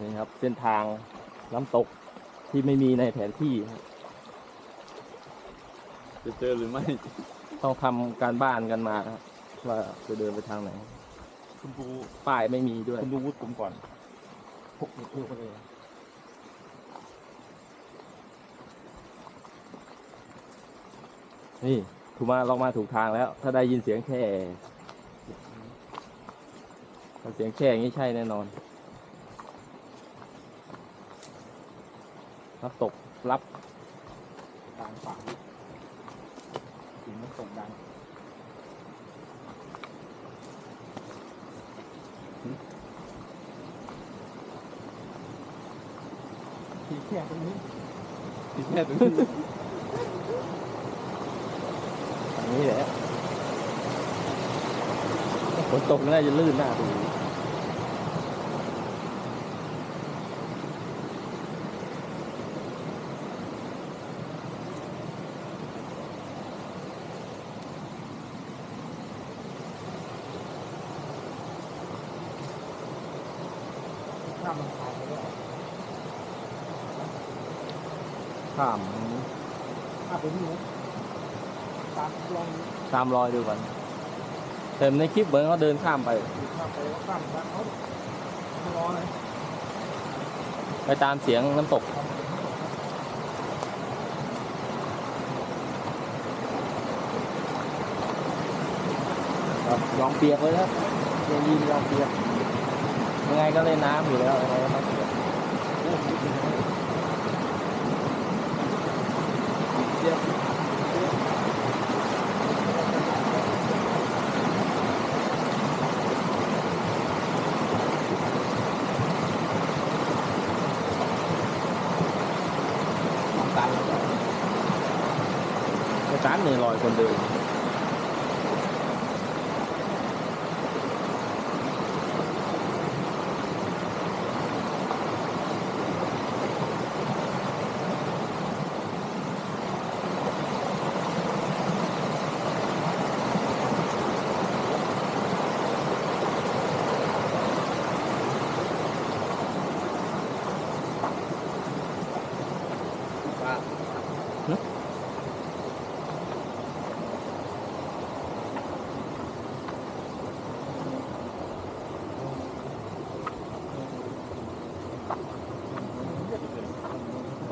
นี่ครับ เส้นทางน้ำตกที่ไม่มีในแผนที่ครับจะเจอหรือไม่ ต้องทำการบ้านกันมาครับว่าจะเดินไปทางไหน คุณดูป้ายไม่มีด้วย คุณดูวุฒิผมก่อนพกลูกไปเลยนี่ถูกมาลองมาถูกทางแล้ว ถ้าได้ยินเสียงแค่ถ้าเสียงแค่อย่างนี้ใช่แน่นอน น้ำตกรับกลางป่าลึกถึงมันตกดังทีแค่ตรงนี้ที่แค่ตรงนี้อันนี้แหละฝนตกน่าจะลื่นหน้าดู ข้ามลำธารไปด้วข้ามข้ามไปนี่นะตามลองตามรอยดูก่อนแต่ในคลิปเหมือนเขาเดินข้ามไป ข้ามไปแล้วข้ามไปเขารอเลยไปตามเสียงน้ำตกครับยอมเปียกเลยครับยังยินยอมเปียก ยังไงก็เล่นน้ำอยู่แล้วยังไงก็ต้องเปียกโอ้โหเจ็บตามอาจารย์เหนื่อยลอยคนเดิน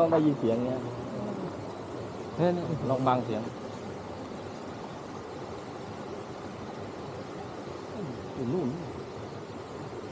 ต้องได้ยินเสียงเนี้ยเนี่ยเนี่ยลองบังเสียงอยู่นู่น